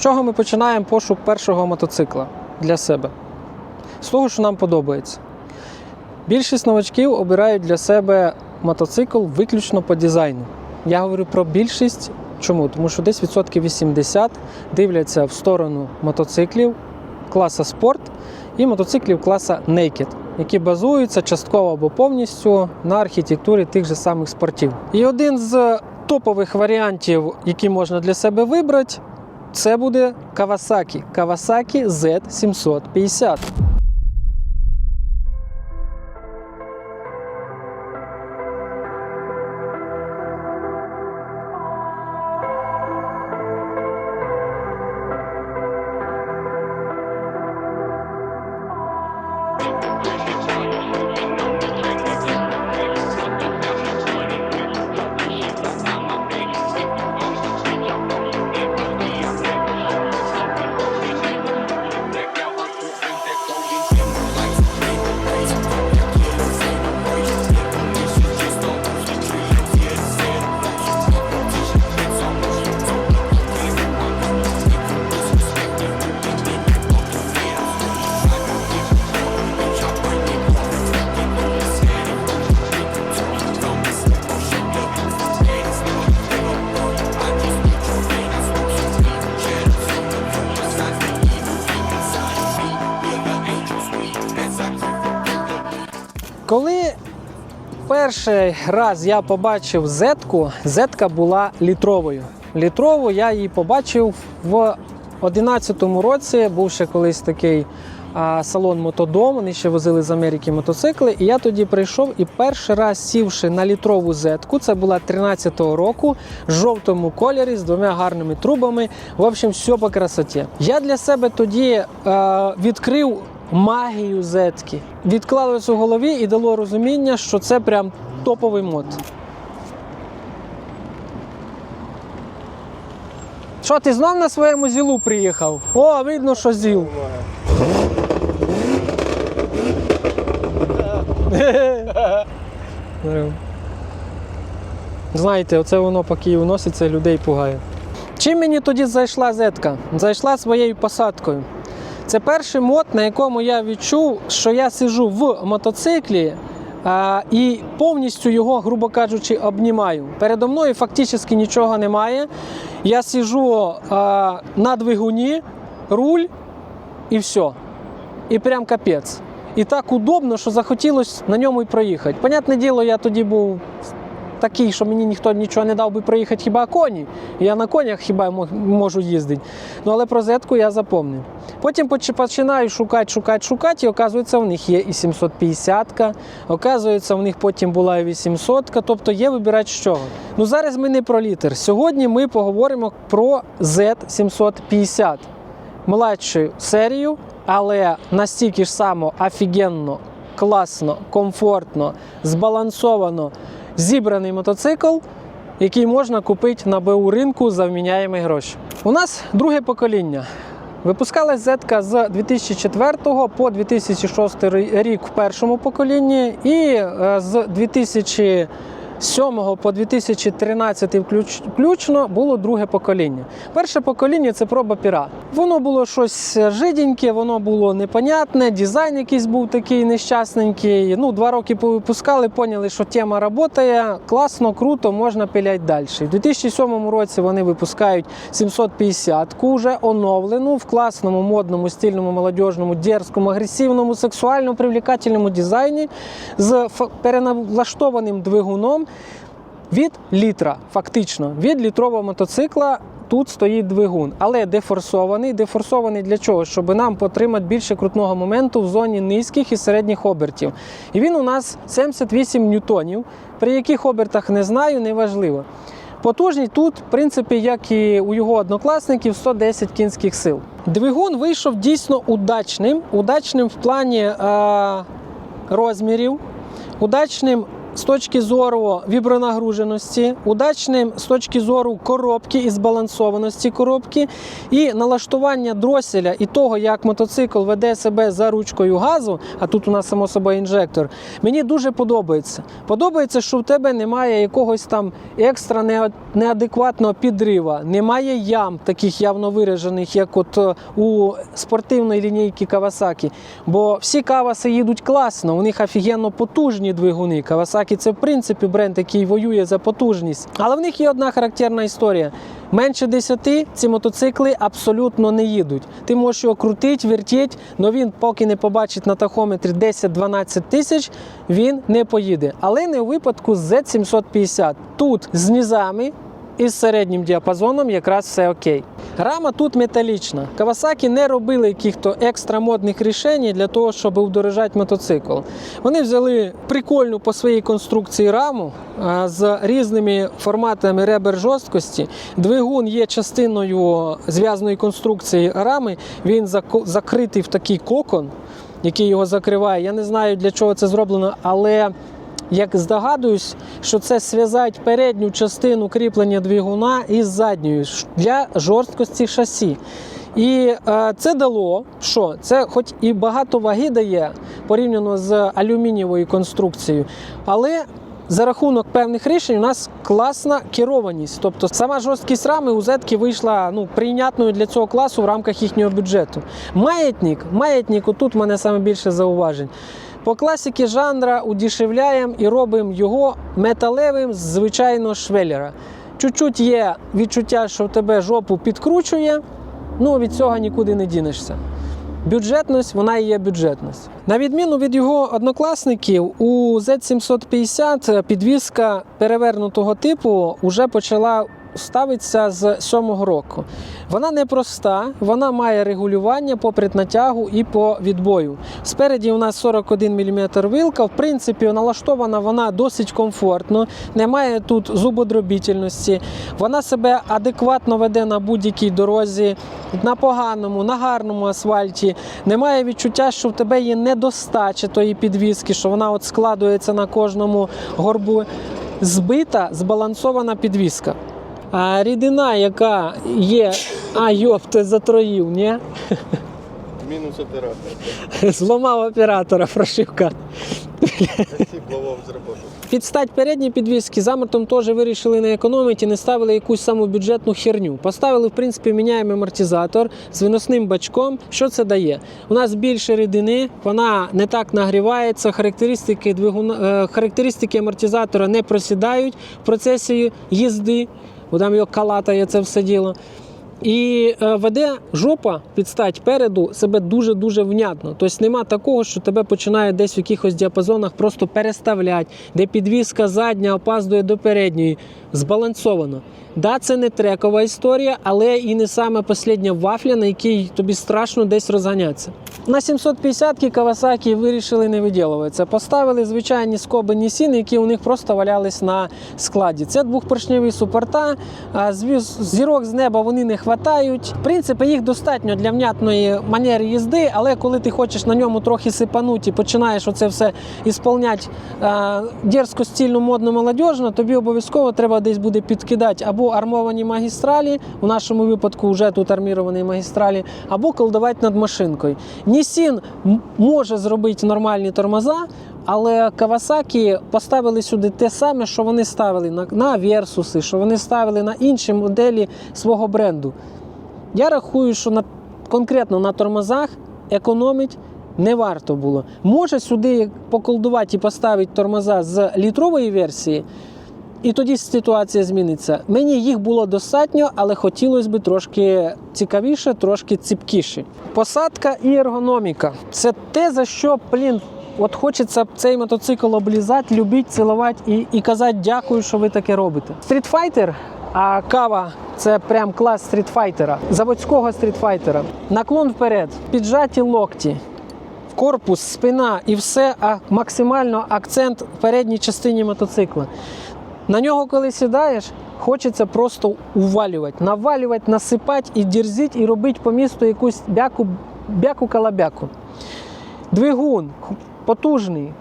чого ми починаємо пошук першого мотоцикла для себе? З того, що нам подобається. Більшість новачків обирають для себе мотоцикл виключно по дизайну. Я говорю про більшість. Чому? Тому що десь відсотків 80 дивляться в сторону мотоциклів класа спорт і мотоциклів класа Naked, які базуються частково або повністю на архітектурі тих же самих спортів. І один з топових варіантів, які можна для себе вибрати, це буде Kawasaki. Kawasaki Z750. Перший раз я побачив зетку, зетка була літровою. Літрову я її побачив в 2011 році. Був ще колись такий а, салон Мотодом. Вони ще возили з Америки мотоцикли. І я тоді прийшов і перший раз сівши на літрову зетку, це була 13-го року, в жовтому кольорі з двома гарними трубами. В общем, все по красоті. Я для себе тоді е, відкрив магію зетки. Відклалось у голові і дало розуміння, що це прям топовий мод. Що, ти знов на своєму зілу приїхав? О, видно, що зіл. Знаєте, оце воно по Києву носиться, людей пугає. Чим мені тоді зайшла зетка? Зайшла своєю посадкою. Це перший мод, на якому я відчув, що я сижу в мотоциклі а, і повністю його, грубо кажучи, обнімаю. Передо мною фактично нічого немає. Я сижу а, на двигуні, руль і все. І прям капець. І так удобно, що захотілося на ньому і проїхати. Понятне діло, я тоді був такий, що мені ніхто нічого не дав би проїхати хіба коні. Я на конях хіба можу їздити. Ну але про зетку я запомнив. Потім починаю шукати, шукати, шукати, і оказується, в них є і 750-ка, оказується, в них потім була і 800-ка, тобто є вибирати з чого. Ну зараз ми не про літер. Сьогодні ми поговоримо про Z750 младшу серію, але настільки ж само офігенно, класно, комфортно, збалансовано зібраний мотоцикл, який можна купити на БУ ринку за вміняємі гроші. У нас друге покоління. Випускалась зетка з 2004 по 2006 рік в першому поколінні, і е, з 2007 по 2013 включ- включно було друге покоління. Перше покоління це проба піра. Воно було щось жиденьке, воно було непонятне, дизайн якийсь був такий нещасненький. Ну, два роки повипускали, поняли, що тема працює, класно, круто, можна пиляти далі. У 2007 році вони випускають 750-ку вже оновлену в класному, модному, стильному, молодіжному, дерзкому, агресивному, сексуально привлекательному дизайні з переналаштованим двигуном від літра, фактично, від літрового мотоцикла. Тут стоїть двигун, але дефорсований. Дефорсований для чого? Щоб нам отримати більше крутного моменту в зоні низьких і середніх обертів. І він у нас 78 ньютонів. При яких обертах не знаю, неважливо. Потужність тут, в принципі, як і у його однокласників, 110 кінських сил. Двигун вийшов дійсно удачним. Удачним в плані е- розмірів, удачним з точки зору вібронагруженості, удачним з точки зору коробки і збалансованості коробки, і налаштування дроселя і того, як мотоцикл веде себе за ручкою газу, а тут у нас само собою інжектор, мені дуже подобається. Подобається, що в тебе немає якогось там екстра неадекватного підрива, немає ям таких явно виражених, як от е, у спортивної лінійки Kawasaki. Бо всі Каваси їдуть класно, у них офігенно потужні двигуни. Kawasaki це в принципі бренд, який воює за потужність. Але в них є одна характерна історія. Менше 10 ці мотоцикли абсолютно не їдуть. Ти можеш його крутити, вертіть, але він, поки не побачить на тахометрі 10-12 тисяч, він не поїде. Але не у випадку з Z750. Тут з низами і з середнім діапазоном якраз все окей. Рама тут металічна. Kawasaki не робили яких-то екстра рішень для того, щоб удорожати мотоцикл. Вони взяли прикольну по своїй конструкції раму з різними форматами ребер жорсткості. Двигун є частиною зв'язної конструкції рами. Він закритий в такий кокон, який його закриває. Я не знаю для чого це зроблено, але як здогадуюсь, що це зв'язать передню частину кріплення двигуна із задньою для жорсткості шасі. І е, це дало, що це хоч і багато ваги дає порівняно з алюмінієвою конструкцією, але за рахунок певних рішень у нас класна керованість. Тобто сама жорсткість рами у зетки вийшла ну, прийнятною для цього класу в рамках їхнього бюджету. Маятник, маятник, отут в мене саме більше зауважень. По класіки жанра удешевляємо і робимо його металевим з звичайного швеллера. Чуть-чуть є відчуття, що в тебе жопу підкручує, ну від цього нікуди не дінешся. Бюджетність, вона і є бюджетність. На відміну від його однокласників, у Z750 підвізка перевернутого типу вже почала ставитися з сьомого року. Вона непроста, вона має регулювання по преднатягу і по відбою. Спереді у нас 41 мм вилка. В принципі, налаштована вона досить комфортно, немає тут зубодробітельності. Вона себе адекватно веде на будь-якій дорозі, на поганому, на гарному асфальті. Немає відчуття, що в тебе є недостача тої підвіски, що вона от складується на кожному горбу. Збита, збалансована підвіска. А рідина, яка є. А, йоп, ти затроїв, ні? Мінус оператор. Зламав оператора прошивка. Всі плавав з роботи. Під стать передні підвіски замертом теж вирішили не економити не ставили якусь саму бюджетну херню. Поставили, в принципі, міняємо амортизатор з виносним бачком. Що це дає? У нас більше рідини, вона не так нагрівається, характеристики двигуна, е, характеристики амортизатора не просідають в процесі їзди, бо там його калатає це все діло. І е, веде жопа під стать переду себе дуже-дуже внятно. Тобто нема такого, що тебе починає десь в якихось діапазонах просто переставляти, де підвізка задня опаздує до передньої. Збалансовано. Да, це не трекова історія, але і не саме последня вафля, на якій тобі страшно десь розганятися. На 750-ки Kawasaki вирішили не виділуватися. Поставили звичайні скоби Nissin, які у них просто валялись на складі. Це двохпоршневі супорта, зірок з неба вони не хватають. В принципі, їх достатньо для внятної манери їзди, але коли ти хочеш на ньому трохи сипанути і починаєш оце все ісполняти дерзко, стільно, модно, молодіжно, тобі обов'язково треба десь буде підкидати або армовані магістралі, у нашому випадку вже тут арміровані магістралі, або колдувати над машинкою. Nissin може зробити нормальні тормоза, але Kawasaki поставили сюди те саме, що вони ставили на, на Versus, що вони ставили на інші моделі свого бренду. Я рахую, що на, конкретно на тормозах економить не варто було. Може сюди поколдувати і поставити тормоза з літрової версії, і тоді ситуація зміниться. Мені їх було достатньо, але хотілося б трошки цікавіше, трошки ціпкіше. Посадка і ергономіка це те, за що, блін, от хочеться цей мотоцикл облізати, любити, цілувати і, і казати дякую, що ви таке робите. Стрітфайтер, а кава це прям клас стрітфайтера, заводського стрітфайтера. Наклон вперед, піджаті локті корпус, спина і все, а максимально акцент в передній частині мотоцикла. На нього, коли сідаєш, хочеться просто увалювати, навалювати, насипати і дерзити, і робити по місту якусь бяку, бяку калабяку. Двигун потужний,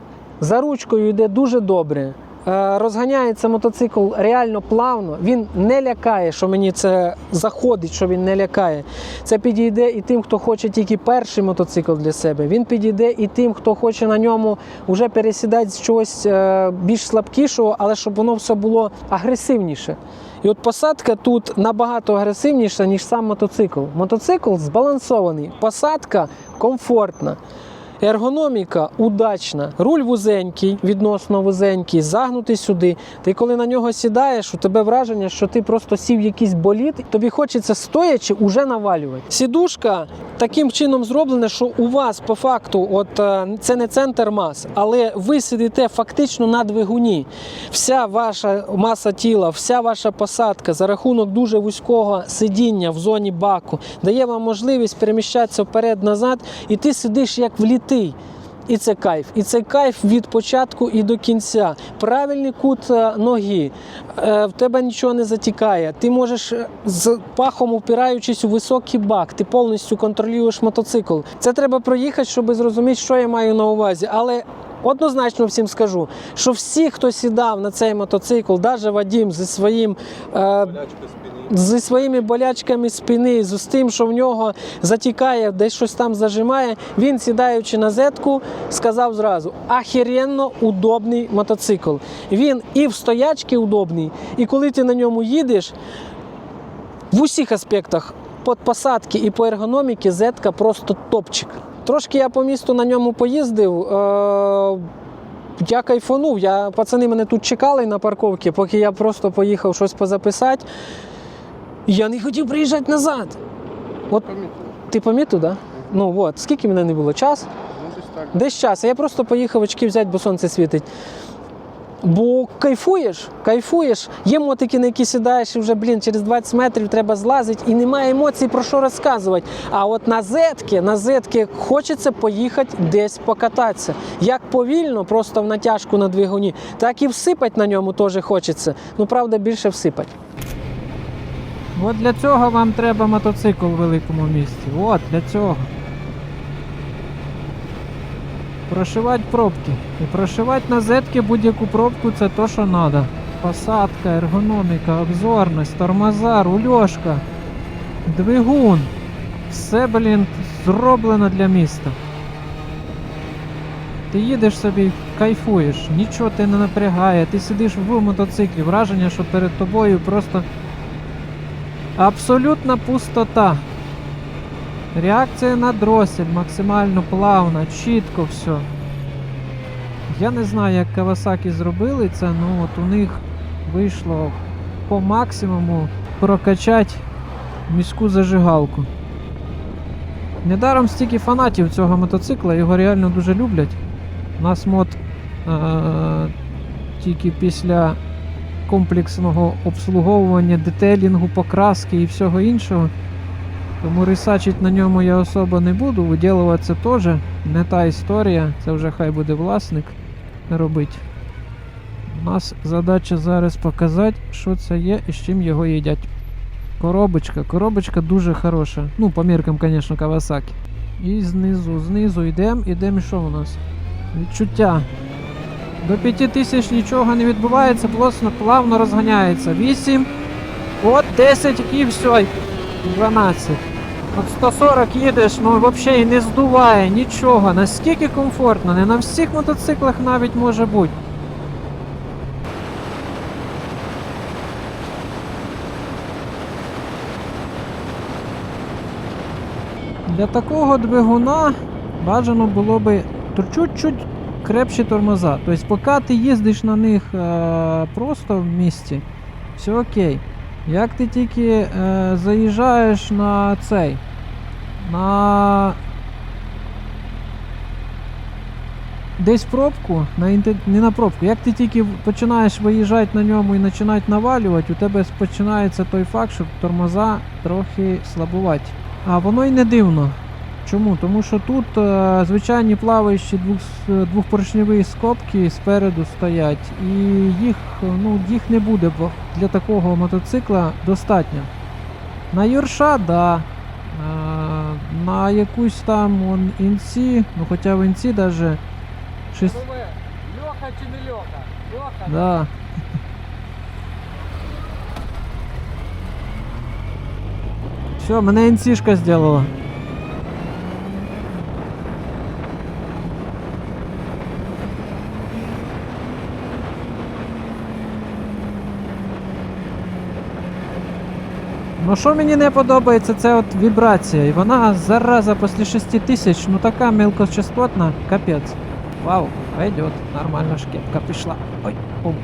За ручкою йде дуже добре. Е, Розганяється мотоцикл реально плавно. Він не лякає, що мені це заходить, що він не лякає. Це підійде і тим, хто хоче тільки перший мотоцикл для себе. Він підійде і тим, хто хоче на ньому вже пересідати з чогось е, більш слабкішого, але щоб воно все було агресивніше. І от посадка тут набагато агресивніша, ніж сам мотоцикл. Мотоцикл збалансований, посадка комфортна. Ергономіка удачна, руль вузенький, відносно вузенький, загнутий сюди. Ти коли на нього сідаєш, у тебе враження, що ти просто сів в якийсь боліт, тобі хочеться стоячи уже навалювати. Сідушка таким чином зроблена, що у вас по факту, от е, це не центр мас, але ви сидите фактично на двигуні. Вся ваша маса тіла, вся ваша посадка за рахунок дуже вузького сидіння в зоні баку дає вам можливість переміщатися вперед-назад, і ти сидиш як влітий. І це кайф. І це кайф від початку і до кінця. Правильний кут е, ноги, е, в тебе нічого не затікає. Ти можеш е, з пахом упираючись у високий бак, ти повністю контролюєш мотоцикл. Це треба проїхати, щоб зрозуміти, що я маю на увазі. Але однозначно всім скажу, що всі, хто сідав на цей мотоцикл, навіть Вадім зі своїм. Е. зі своїми болячками спини, з тим, що в нього затікає, десь щось там зажимає, він, сідаючи на зетку, сказав зразу: ахіренно удобний мотоцикл. Він і в стоячки удобний, і коли ти на ньому їдеш, в усіх аспектах по посадки і по ергономіки зетка просто топчик. Трошки я по місту на ньому поїздив. Е- я кайфанув. Я, пацани мене тут чекали на парковці, поки я просто поїхав щось позаписати. Я не хотів приїжджати назад. От ти помітив, так? Да? Ну от, скільки мене не було? Час? Десь час. А я просто поїхав очки взяти, бо сонце світить. Бо кайфуєш, кайфуєш. Є мотики, на які сідаєш, і вже, блін, через 20 метрів треба злазити, і немає емоцій про що розказувати. А от на зетки, на зетки хочеться поїхати десь покататися. Як повільно, просто в натяжку на двигуні, так і всипать на ньому теж хочеться. Ну, правда, більше всипать. От для цього вам треба мотоцикл в великому місті. От для цього. Прошивати пробки. І прошивати на зетки будь-яку пробку це то, що треба. Посадка, ергономіка, обзорність, тормоза, рульошка, двигун. Все, блін, зроблено для міста. Ти їдеш собі, кайфуєш, нічого тебе не напрягає, ти сидиш в мотоциклі, враження, що перед тобою просто абсолютна пустота. Реакція на дросель максимально плавна, чітко все. Я не знаю, як Kawasaki зробили це, ну от у них вийшло по максимуму прокачати міську зажигалку. Недаром стільки фанатів цього мотоцикла, його реально дуже люблять. У нас мод е- тільки після комплексного обслуговування, детелінгу, покраски і всього іншого. Тому рисачить на ньому я особо не буду, виділувати це теж не та історія, це вже хай буде власник робить. У нас задача зараз показати, що це є і з чим його їдять. Коробочка, коробочка дуже хороша. Ну, по міркам, звісно, Kawasaki. І знизу, знизу йдемо, йдемо, що у нас? Відчуття. До 5000 нічого не відбувається, плавно, плавно розганяється. 8, от 10 і все. 12. От 140 їдеш, ну взагалі не здуває нічого. Наскільки комфортно, не на всіх мотоциклах навіть може бути. Для такого двигуна бажано було би чуть-чуть крепші тормоза. Тобто, поки ти їздиш на них е, просто в місті, все окей. Як ти тільки е, заїжджаєш на цей, на десь пробку, на інте- не на пробку, як ти тільки починаєш виїжджати на ньому і починають навалювати, у тебе починається той факт, що тормоза трохи слабувати. А воно й не дивно. Чому? Тому що тут е, звичайні плаваючі двох, двохпоршневі скобки спереду стоять, і їх, е, ну, їх не буде бо для такого мотоцикла достатньо. На Юрша, да. Е, на якусь там он, інці, ну хоча в інці даже шість... чи не Льоха? Льоха. Да. Все, мене інсішка зробила. Ну що мені не подобається, це от вібрація. І вона зараза після 6 тисяч, ну така мелкочастотна, капець. Вау, пойдет, нормально шкепка пішла. Ой, оп.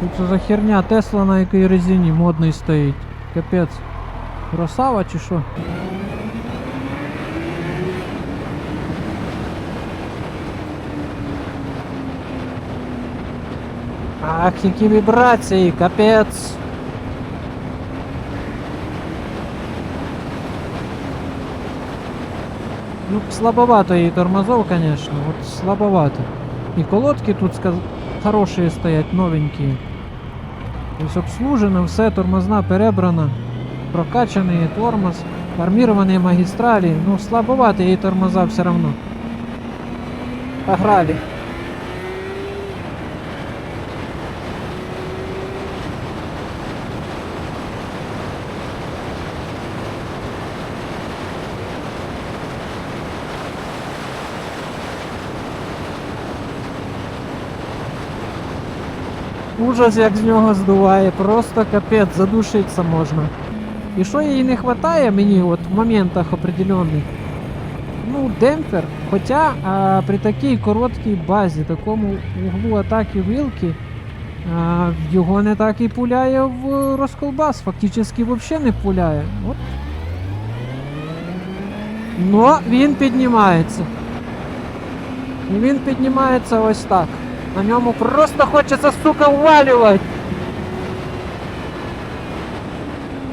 Тут що за херня Тесла на якій резині модний стоїть. Капець. Кросава чи що? Ах, які вібрації, капець. Ну, слабовато ей тормозов, конечно, вот слабовато. И колодки тут хорошие стоять, новенькие. То есть обслужено, все, тормозна перебрана, прокачанный тормоз, формированные магистрали, ну слабовато ей тормоза все равно. Пограли. Ужас, як з нього здуває, просто капець, задушитися можна. І що їй не вистачає мені от в моментах определенних? Ну, демпфер. Хоча а, при такій короткій базі, такому углу атаки вилки, а, його не так і пуляє в розколбас. Фактично взагалі не пуляє. От. Но він піднімається. І він піднімається ось так. На ньому просто хочеться, сука, ввалювати.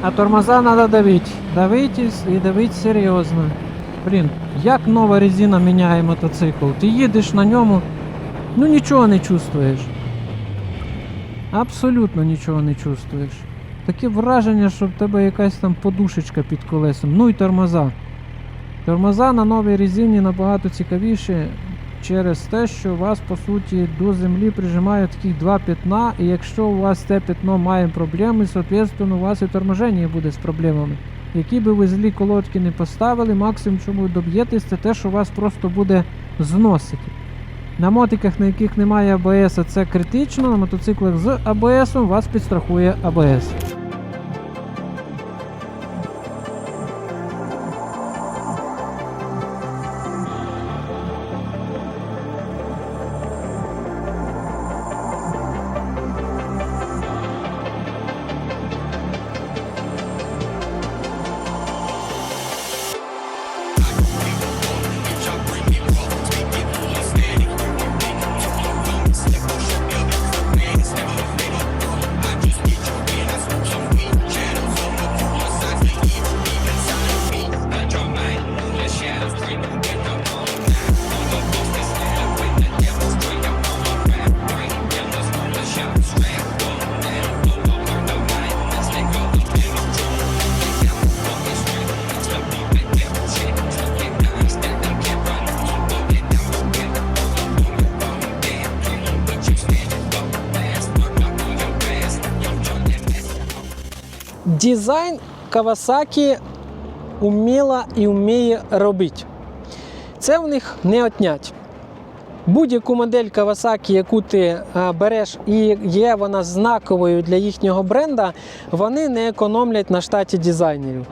А тормоза треба давити. Давить і- давить серйозно. Блін, як нова резина міняє мотоцикл? Ти їдеш на ньому, ну нічого не чувствуєш. Абсолютно нічого не чувствуєш. Таке враження, що в тебе якась там подушечка під колесом. Ну і тормоза. Тормоза на новій резині набагато цікавіші через те, що вас по суті до землі прижимає таких два пятна, і якщо у вас це пятно має проблеми, соответственно, у вас і торможення буде з проблемами. Які би ви злі колодки не поставили, максимум, чому ви доб'єтесь, це те, що вас просто буде зносити. На мотиках, на яких немає АБС, це критично, на мотоциклах з АБС вас підстрахує АБС. Дизайн Кавасакі уміла і вміє робити. Це в них не отнять. Будь-яку модель Kawasaki, яку ти береш, і є вона знаковою для їхнього бренда, вони не економлять на штаті дизайнерів.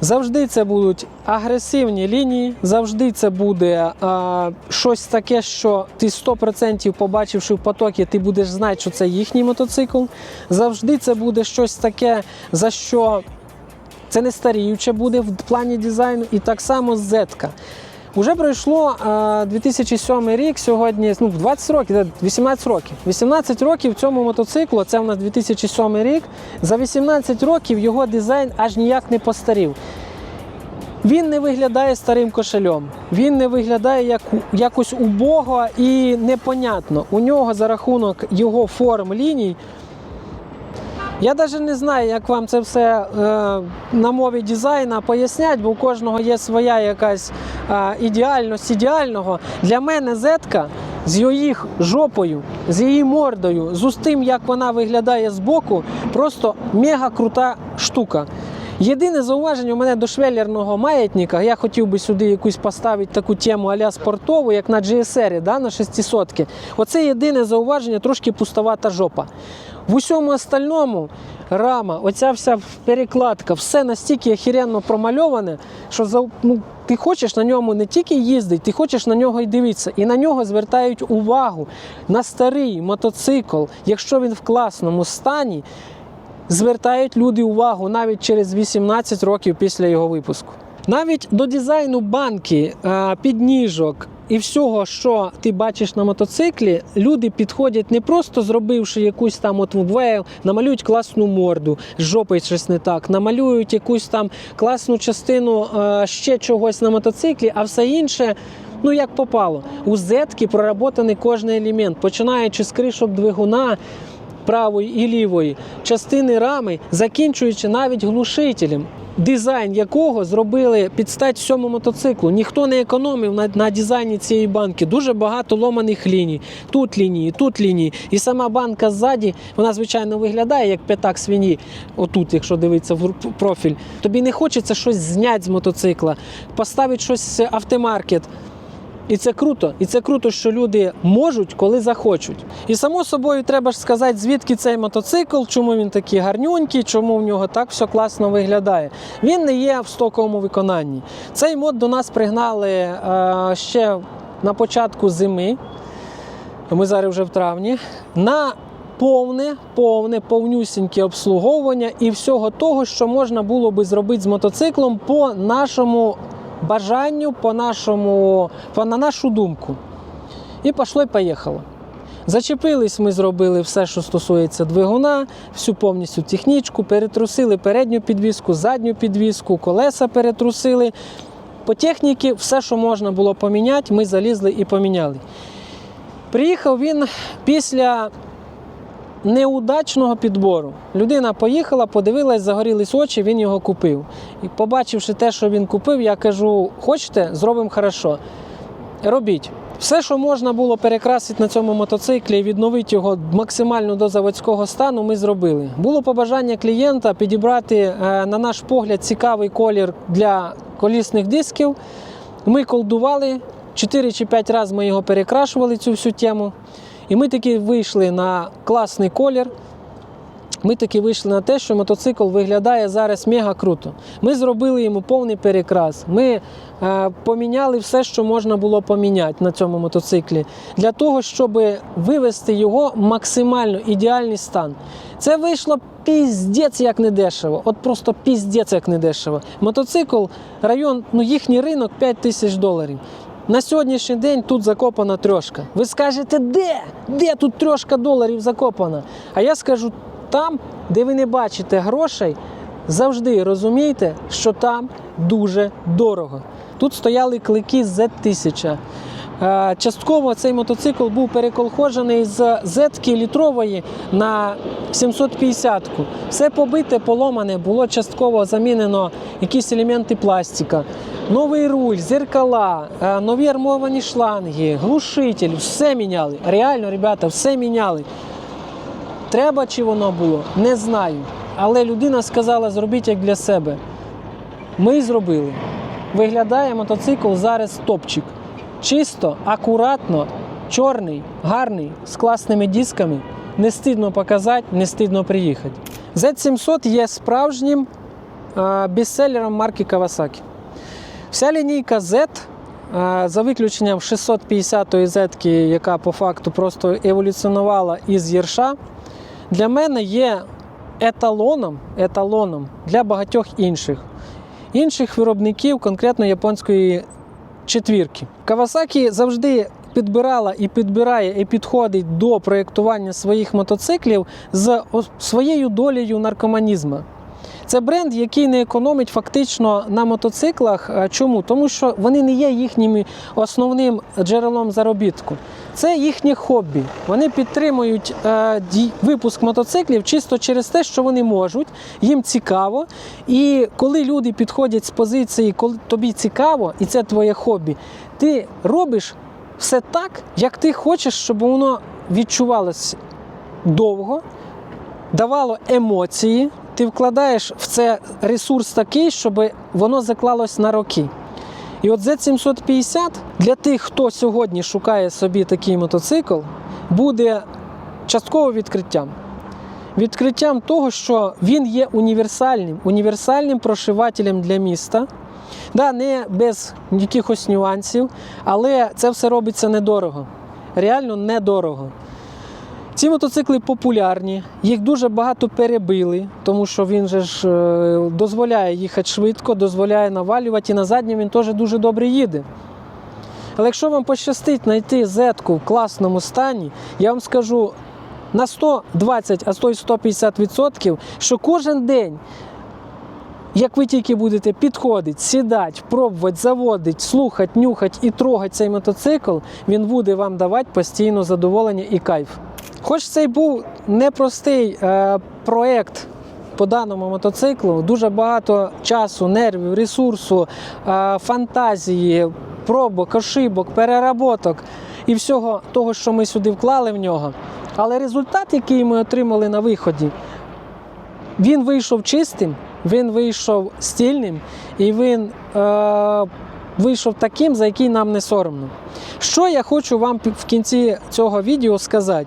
Завжди це будуть агресивні лінії, завжди це буде а, щось таке, що ти 100% побачивши в потокі, ти будеш знати, що це їхній мотоцикл. Завжди це буде щось таке, за що це не старіюче буде в плані дизайну. І так само зетка. Уже пройшло а, 2007 рік, сьогодні ну, 20 років, 18 років. 18 років цьому мотоциклу, це в нас 2007 рік. За 18 років його дизайн аж ніяк не постарів. Він не виглядає старим кошелем. Він не виглядає як якось убого і непонятно. У нього за рахунок його форм ліній. Я навіть не знаю, як вам це все е, на мові дизайна пояснять, бо у кожного є своя якась е, ідеальність ідеального. Для мене зетка з їх жопою, з її мордою, з тим, як вона виглядає збоку, просто мега крута штука. Єдине зауваження у мене до швеллерного маятника, я хотів би сюди якусь поставити таку тему а-ля спортову, як на GSR, да, на 600 Оце єдине зауваження, трошки пустовата жопа. В усьому остальному рама, оця вся перекладка, все настільки охеренно промальоване, що за, ну, ти хочеш на ньому не тільки їздити, ти хочеш на нього й дивитися. І на нього звертають увагу на старий мотоцикл, якщо він в класному стані, звертають люди увагу навіть через 18 років після його випуску. Навіть до дизайну банки, підніжок і всього, що ти бачиш на мотоциклі, люди підходять не просто зробивши якусь там от вейл, намалюють класну морду, з жопою щось не так, намалюють якусь там класну частину е, ще чогось на мотоциклі, а все інше. Ну, як попало. У зетки проработаний кожен елемент, починаючи з кришок двигуна, правої і лівої, частини рами, закінчуючи навіть глушителем, дизайн якого зробили під стать всьому мотоциклу. Ніхто не економив на, на дизайні цієї банки. Дуже багато ломаних ліній. Тут лінії, тут лінії. І сама банка ззаді, вона, звичайно, виглядає як п'ятак свині. Отут, якщо дивитися в профіль. Тобі не хочеться щось зняти з мотоцикла, поставити щось автомаркет. І це круто. І це круто, що люди можуть, коли захочуть. І само собою треба ж сказати, звідки цей мотоцикл, чому він такий гарнюнький, чому в нього так все класно виглядає. Він не є в стоковому виконанні. Цей мод до нас пригнали е, ще на початку зими. Ми зараз вже в травні. На повне, повне, повнюсіньке обслуговування і всього того, що можна було би зробити з мотоциклом по нашому бажанню, по нашому, по, на нашу думку. І пішло і поїхало. Зачепились, ми зробили все, що стосується двигуна, всю повністю технічку, перетрусили передню підвіску, задню підвіску, колеса перетрусили. По техніці все, що можна було поміняти, ми залізли і поміняли. Приїхав він після неудачного підбору. Людина поїхала, подивилась, загорілись очі, він його купив. І побачивши те, що він купив, я кажу: хочете, зробимо хорошо. Робіть. Все, що можна було перекрасити на цьому мотоциклі і відновити його максимально до заводського стану, ми зробили. Було побажання клієнта підібрати, е, на наш погляд, цікавий колір для колісних дисків. Ми колдували 4 чи 5 разів ми його перекрашували, цю всю тему. І ми таки вийшли на класний колір. Ми таки вийшли на те, що мотоцикл виглядає зараз мега круто. Ми зробили йому повний перекрас. Ми е, поміняли все, що можна було поміняти на цьому мотоциклі, для того, щоб вивести його максимально ідеальний стан. Це вийшло піздець як не дешево. От просто піздець як не дешево. Мотоцикл, район, ну їхній ринок 5 тисяч доларів. На сьогоднішній день тут закопана трьошка. Ви скажете, де? Де тут трьошка доларів закопана? А я скажу, там, де ви не бачите грошей, завжди розумійте, що там дуже дорого. Тут стояли клики з Z1000. Е, Частково цей мотоцикл був переколхожений з зетки літрової на 750-ку. Все побите, поломане, було частково замінено якісь елементи пластика. Новий руль, зеркала, е, нові армовані шланги, глушитель, все міняли. Реально, ребята, все міняли. Треба чи воно було, не знаю. Але людина сказала, зробіть як для себе. Ми зробили. Виглядає мотоцикл зараз топчик. Чисто, акуратно, чорний, гарний, з класними дисками. Не стидно показати, не стидно приїхати. Z700 є справжнім е, бестселером марки Kawasaki. Вся лінійка Z, е, за виключенням 650-ї Z, яка по факту просто еволюціонувала із Єрша, для мене є еталоном, еталоном для багатьох інших. Інших виробників, конкретно японської четвірки. Кавасакі завжди підбирала і підбирає і підходить до проєктування своїх мотоциклів з своєю долею наркоманізму. Це бренд, який не економить фактично на мотоциклах. Чому? Тому що вони не є їхнім основним джерелом заробітку. Це їхнє хобі. Вони підтримують е, випуск мотоциклів чисто через те, що вони можуть, їм цікаво. І коли люди підходять з позиції, коли тобі цікаво, і це твоє хобі, ти робиш все так, як ти хочеш, щоб воно відчувалось довго, давало емоції. Ти вкладаєш в це ресурс такий, щоб воно заклалось на роки. І от Z750 для тих, хто сьогодні шукає собі такий мотоцикл, буде частково відкриттям. Відкриттям того, що він є універсальним, універсальним прошивателем для міста. Да, не без якихось нюансів, але це все робиться недорого. Реально недорого. Ці мотоцикли популярні, їх дуже багато перебили, тому що він же ж е, дозволяє їхати швидко, дозволяє навалювати, і на задньому він теж дуже добре їде. Але якщо вам пощастить знайти зетку в класному стані, я вам скажу на 120, а то й 150%, що кожен день, як ви тільки будете підходити, сідати, пробувати, заводити, слухати, нюхати і трогати цей мотоцикл, він буде вам давати постійно задоволення і кайф. Хоч це й був непростий е, проєкт по даному мотоциклу, дуже багато часу, нервів, ресурсу, е, фантазії, пробок, ошибок, переработок і всього того, що ми сюди вклали в нього. Але результат, який ми отримали на виході, він вийшов чистим, він вийшов стільним і він е, вийшов таким, за який нам не соромно. Що я хочу вам в кінці цього відео сказати?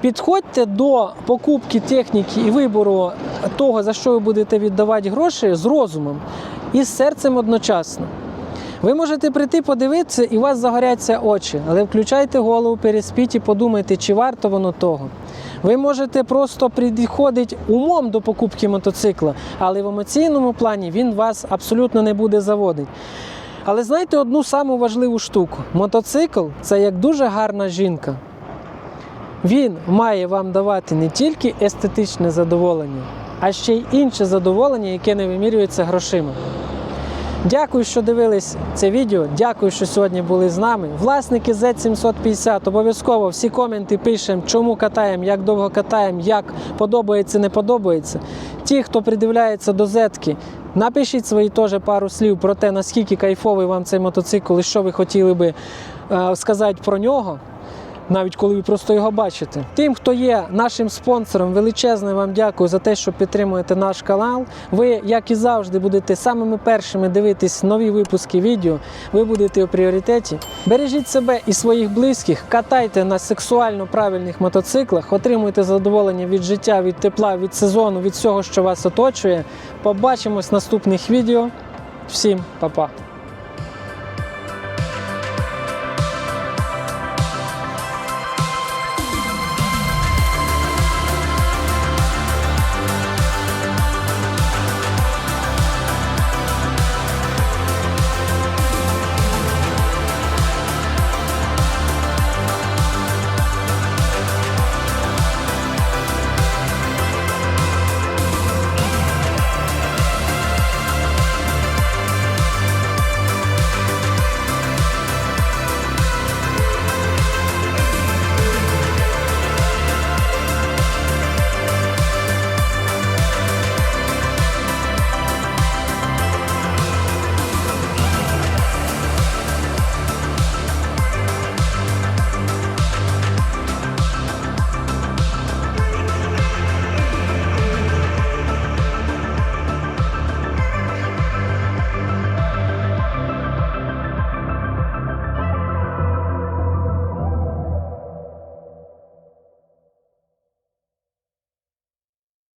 Підходьте до покупки техніки і вибору того, за що ви будете віддавати гроші, з розумом і з серцем одночасно. Ви можете прийти подивитися і у вас загоряться очі, але включайте голову, переспіть і подумайте, чи варто воно того. Ви можете просто підходити умом до покупки мотоцикла, але в емоційному плані він вас абсолютно не буде заводити. Але знаєте одну саму важливу штуку: мотоцикл це як дуже гарна жінка. Він має вам давати не тільки естетичне задоволення, а ще й інше задоволення, яке не вимірюється грошима. Дякую, що дивились це відео. Дякую, що сьогодні були з нами. Власники Z750, обов'язково всі коменти пишемо, чому катаємо, як довго катаємо, як подобається, не подобається. Ті, хто придивляється до зетки, напишіть свої теж пару слів про те, наскільки кайфовий вам цей мотоцикл і що ви хотіли би е, сказати про нього навіть коли ви просто його бачите. Тим, хто є нашим спонсором, величезне вам дякую за те, що підтримуєте наш канал. Ви, як і завжди, будете самими першими дивитись нові випуски відео. Ви будете у пріоритеті. Бережіть себе і своїх близьких, катайте на сексуально правильних мотоциклах, отримуйте задоволення від життя, від тепла, від сезону, від всього, що вас оточує. Побачимось в наступних відео. Всім па-па!